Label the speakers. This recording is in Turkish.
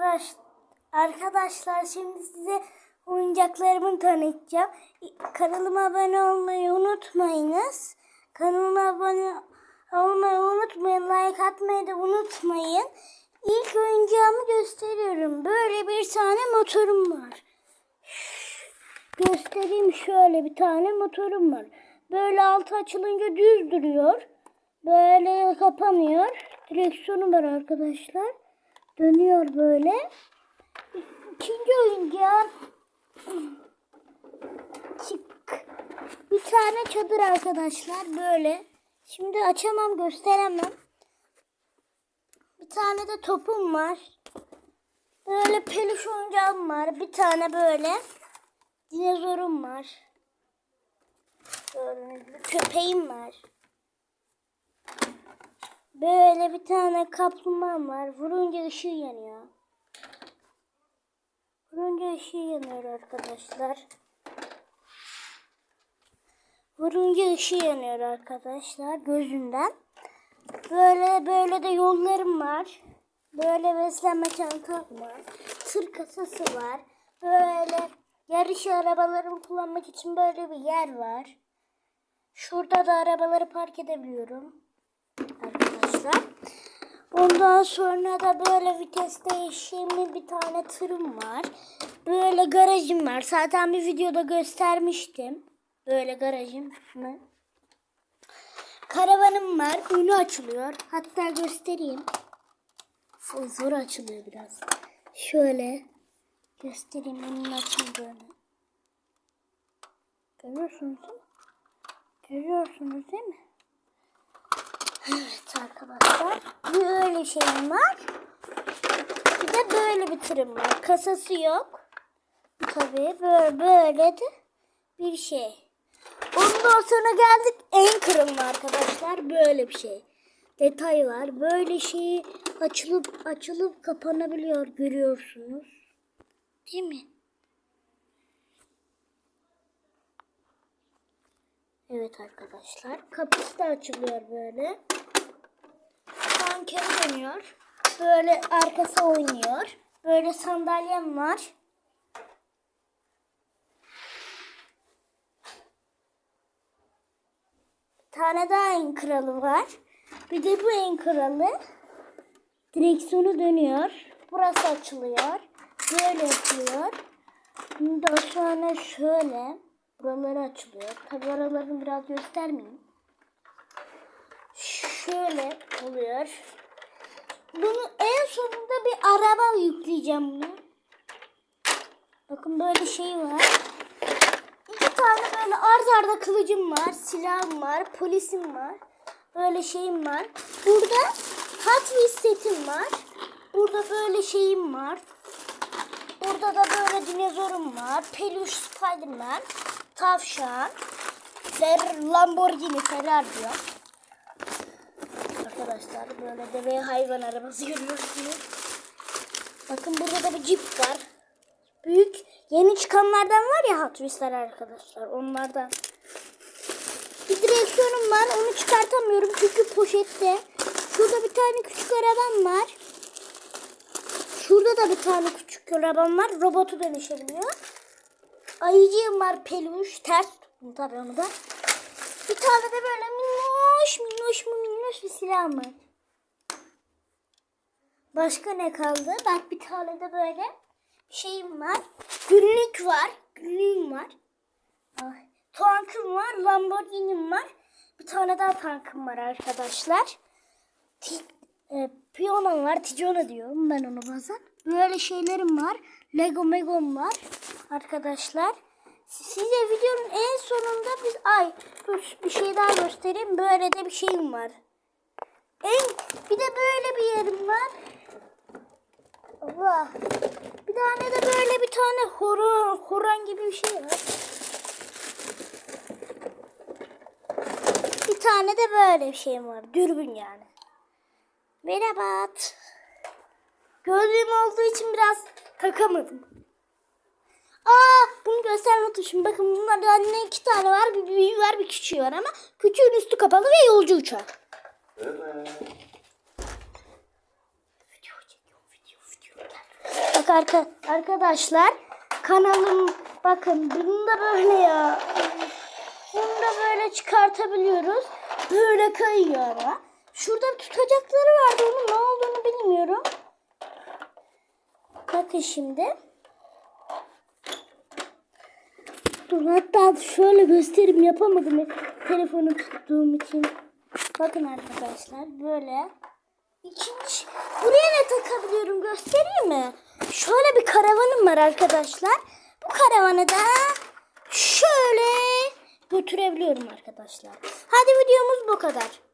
Speaker 1: Arkadaş, arkadaşlar şimdi size oyuncaklarımı tanıtacağım. Kanalıma abone olmayı unutmayınız. Kanalıma abone olmayı unutmayın. Like atmayı da unutmayın. İlk oyuncağımı gösteriyorum. Böyle bir tane motorum var. Göstereyim şöyle bir tane motorum var. Böyle altı açılınca düz duruyor. Böyle kapanıyor. Direksiyonu var arkadaşlar. Dönüyor böyle. İkinci oyuncağım çık. Bir tane çadır arkadaşlar böyle. Şimdi açamam gösteremem. Bir tane de topum var. Böyle peluş oyuncağım var. Bir tane böyle dinozorum var. Böyle bir köpeğim var. Böyle bir tane kaplumbağam var. Vurunca ışığı yanıyor. Vurunca ışığı yanıyor arkadaşlar. Vurunca ışığı yanıyor arkadaşlar gözünden. Böyle böyle de yollarım var. Böyle beslenme çantam var. Tır kasası var. Böyle yarış arabalarımı kullanmak için böyle bir yer var. Şurada da arabaları park edebiliyorum arkadaşlar. Ondan sonra da böyle vites değişimli bir tane tırım var. Böyle garajım var. Zaten bir videoda göstermiştim. Böyle garajım mı? Karavanım var. Önü açılıyor. Hatta göstereyim. Zor açılıyor biraz. Şöyle göstereyim önün açıldığını. Görüyorsunuz? Görüyorsunuz değil mi? Evet arkadaşlar. Böyle şeyim var. Bir de böyle bir tırım var. Kasası yok. Tabii böyle, böyle de bir şey. Ondan sonra geldik en kırılma arkadaşlar. Böyle bir şey. Detay var. Böyle şeyi açılıp açılıp kapanabiliyor görüyorsunuz. Değil mi? Evet arkadaşlar. Kapısı da açılıyor böyle. Tankeri dönüyor. Böyle arkası oynuyor. Böyle sandalyem var. Bir tane daha en kralı var. Bir de bu en kralı. Direksiyonu dönüyor. Burası açılıyor. Böyle yapılıyor. Daha sonra şöyle. Buraları açılıyor. Tabi oralarını biraz göstermeyeyim. Şöyle oluyor. Bunu en sonunda bir araba yükleyeceğim bunu. Bakın böyle şey var. İki tane böyle art arda kılıcım var, silahım var, polisim var. Böyle şeyim var. Burada Hot Wheels setim var. Burada böyle şeyim var. Burada da böyle dinozorum var. Peluş Spiderman. Tavşan. Fer Lamborghini Ferrari diyor. Arkadaşlar böyle deve hayvan arabası görüyorsunuz. Bakın burada da bir Jeep var. Büyük yeni çıkanlardan var ya Hot arkadaşlar onlardan. Bir direksiyonum var onu çıkartamıyorum çünkü poşette. Şurada bir tane küçük arabam var. Şurada da bir tane küçük arabam var. Robotu dönüşebiliyor. Ayıcığım var peluş. Ters tuttum tabii onu da. Bir tane de böyle minnoş minnoş var. Başka ne kaldı? Bak bir tane de böyle şeyim var. Günlük var. Günlüğüm var. Ay, tankım var. Lamborghini'm var. Bir tane daha tankım var arkadaşlar. Ti, e, Piyonum var. Tijono diyorum ben onu bazen. Böyle şeylerim var. Lego Mego'm var. Arkadaşlar. Size videonun en sonunda biz ay dur bir şey daha göstereyim. Böyle de bir şeyim var. En bir de böyle bir yerim var. Allah. Bir tane de böyle bir tane horon, horon gibi bir şey var. Bir tane de böyle bir şeyim var. Dürbün yani. Merhaba. Gözlüğüm olduğu için biraz takamadım. Aa bunu gösterme unutmuşum. Bakın bunlardan ne iki tane var. Bir büyüğü var bir küçüğü var ama küçüğün üstü kapalı ve yolcu uçak. Bak arka, arkadaşlar kanalım bakın bunu da böyle ya. Bunu da böyle çıkartabiliyoruz. Böyle kayıyor araba. Şurada tutacakları vardı onun ne olduğunu bilmiyorum. Bakın şimdi. Dur hatta şöyle göstereyim yapamadım telefonu tuttuğum için. Bakın arkadaşlar böyle. İkinci buraya ne takabiliyorum göstereyim mi? Şöyle bir karavanım var arkadaşlar. Bu karavanı da şöyle götürebiliyorum arkadaşlar. Hadi videomuz bu kadar.